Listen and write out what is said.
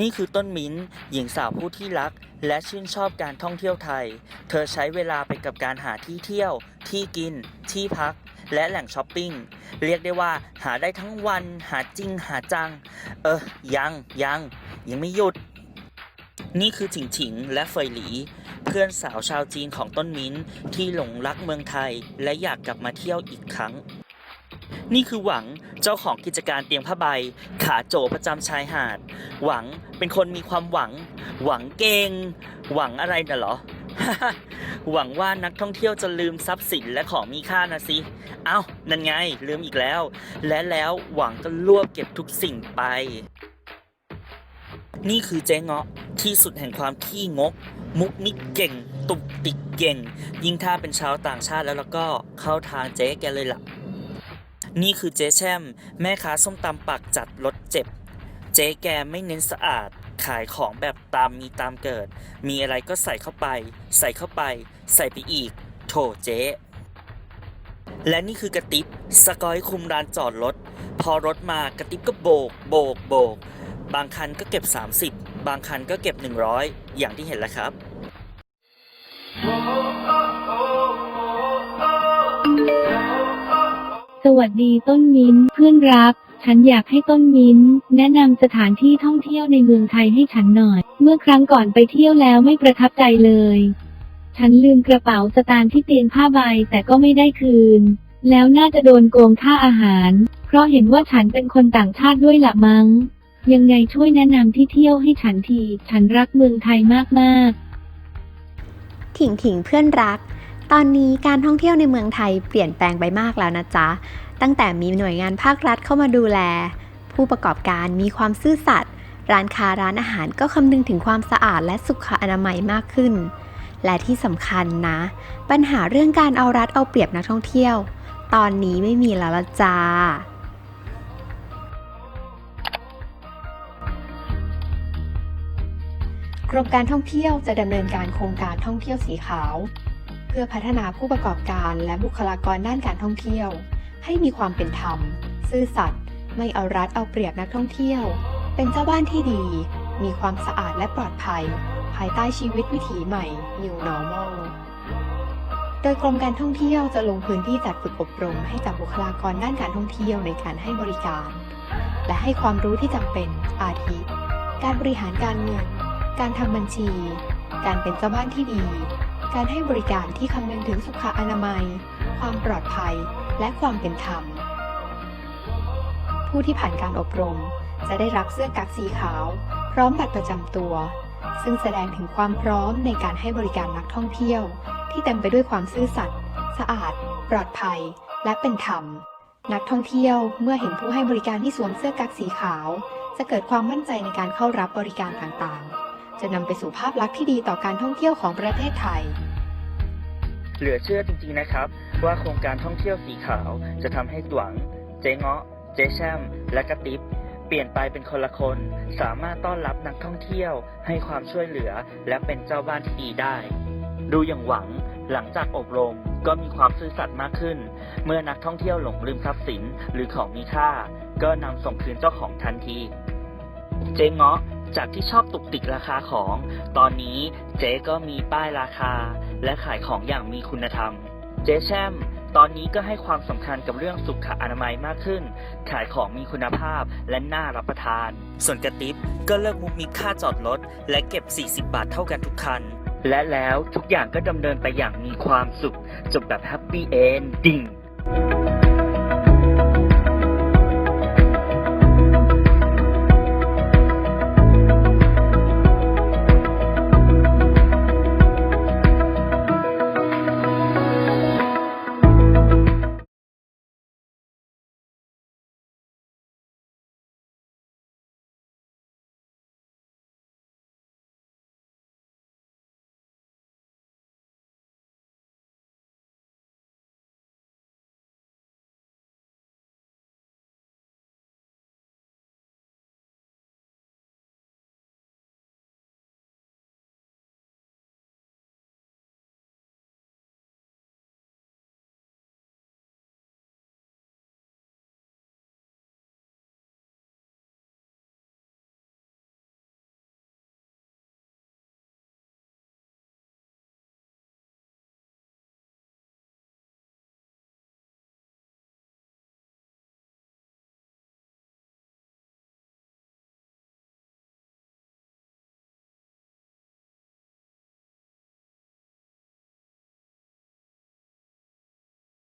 นี่คือต้นมิ้นหญิงสาวผู้ที่รัก และชื่นชอบการท่องเที่ยวไทย เธอใช้เวลาไปกับการหาที่เที่ยว ที่กิน ที่พัก และแหล่งช้อปปิ้ง เรียกได้ว่าหาได้ทั้งวัน หาจริง หาจัง เออ ยัง ยัง ยังไม่หยุด นี่คือถิงถิงและเฟยหลี เพื่อนสาวชาวจีนของต้นมิ้นที่หลงรักเมืองไทย และอยากกลับมาเที่ยวอีกครั้ง นี่คือหวังเจ้าของกิจการเตียงผ้าใบ ขาโจประจำชายหาด หวังเป็นคนมีความหวัง หวังเก่งหวังอะไรน่ะเหรอ หวังว่านักท่องเที่ยวจะลืมทรัพย์สินและของมีค่านะสิ เอ้า นั่นไง ลืมอีกแล้ว และแล้วหวังก็รวบเก็บทุกสิ่งไป นี่คือเจ๊เงาะที่สุดแห่งความขี้งก มุกมิกเก่ง ตุกติกเก่ง ยิ่งถ้าเป็นชาวต่างชาติแล้วแล้วก็เข้าทางเจ๊แกเลยล่ะ นี่คือเจ๊แช่ม แม่ค้าส้มตำปากจัดรสเจ็บ เจ๊แกไม่เน้นสะอาด ขายของแบบตามมีตามเกิด มีอะไรก็ใส่เข้าไป ใส่เข้าไป ใส่ไปอีก โถเจ๊และนี่คือกระติบสกอยคุมร้านจอดรถ พอรถมากระติบก็โบก โบก โบก บางคันก็เก็บ 30 บางคันก็เก็บ 100 อย่างที่เห็นแล้วครับ วัสดีต้นมิ้น เพื่อนรัก ฉันอยากให้ต้นมิ้น แนะนำสถานที่ท่องเที่ยวในเมืองไทยให้ฉันหน่อย เมื่อครั้งก่อนไปเที่ยวแล้วไม่ประทับใจเลย ฉันลืมกระเป๋าสตางค์ที่เตียงผ้าใบแต่ก็ไม่ได้คืน แล้วน่าจะโดนโกงค่าอาหาร เพราะเห็นว่าฉันเป็นคนต่างชาติด้วยละมัง้ง ยังไงช่วยแนะนำที่เที่ยวให้ฉันที ฉันรักเมืองไทยมากๆ ถิงถิงเพื่อนรัก ตอนนี้การท่องเที่ยวในเมืองไทยเปลี่ยนแปลงไปมากแล้วนะจ๊ะ ตั้งแต่มีหน่วยงานภาครัฐเข้ามาดูแล ผู้ประกอบการมีความซื่อสัตย์ร้านค้าร้านอาหารก็คำนึงถึงความสะอาดและสุขอนามัยมากขึ้น และที่สำคัญนะ ปัญหาเรื่องการเอารัดเอาเปรียบนักท่องเที่ยว ตอนนี้ไม่มีแล้วละจ้ากรมการท่องเที่ยวจะดำเนินการโครงการท่องเที่ยวสีขาว พื่อพัฒนาผู้ประกอบการและบุคลากรด้านการท่องเที่ยว ให้มีความเป็นธรรม ซื่อสัตย์ไม่เอารัดเอาเปรียบนักท่องเที่ยว เป็นเจ้าบ้านที่ดี มีความสะอาดและปลอดภัย ภายใต้ชีวิตวิถีใหม่ New Normal โดยกรมการท่องเที่ยวจะลงพื้นที่จัดฝึกอบรมให้กับบุคลากรด้านการท่องเที่ยวในการให้บริการ และให้ความรู้ที่จำเป็นอาทิการบริหารการเงิน การทำบัญชี การเป็นเจ้าบ้านที่ดี การให้บริการที่คำนึงถึงสุขอนามัย ความปลอดภัย และความเป็นธรรม ผู้ที่ผ่านการอบรมจะได้รับเสื้อกั๊กสีขาว พร้อมบัตรประจำตัว ซึ่งแสดงถึงความพร้อมในการให้บริการนักท่องเที่ยว ที่เต็มไปด้วยความซื่อสัตย์สะอาด ปลอดภัย และเป็นธรรม นักท่องเที่ยวเมื่อเห็นผู้ให้บริการที่สวมเสื้อกั๊กสีขาว จะเกิดความมั่นใจในการเข้ารับบริการต่างๆ จะนำไปสู่ภาพลักษณ์ที่ดีต่อการท่องเที่ยวของประเทศไทย เหลือเชื่อจริงๆนะครับ ว่าโครงการท่องเที่ยวสีขาวจะทำให้สวง เจ๊เงาะ เจ๊แช่มและกระติบเปลี่ยนไปเป็นคนละคน สามารถต้อนรับนักท่องเที่ยว ให้ความช่วยเหลือ และเป็นเจ้าบ้านที่ดีได้ ดูอย่างหวัง หลังจากอบรมก็มีความซื่อสัตย์มากขึ้น เมื่อนักท่องเที่ยวหลงลืมทรัพย์สินหรือของมีค่า ก็นำส่งคืนเจ้าของทันที เจ๊เงาะ จากที่ชอบตุกติกราคาของ ตอนนี้เจ๊ก็มีป้ายราคา และขายของอย่างมีคุณธรรม เจ๊แช่มตอนนี้ก็ให้ความสำคัญกับเรื่องสุขอนามัยมากขึ้น ขายของมีคุณภาพและน่ารับประทาน ส่วนกระติบก็เลิกมุกมิกค่าจอดรถและเก็บ 40 บาทเท่ากันทุกคัน และแล้วทุกอย่างก็ดำเนินไปอย่างมีความสุข จบแบบแฮปปี้เอนดิ้ง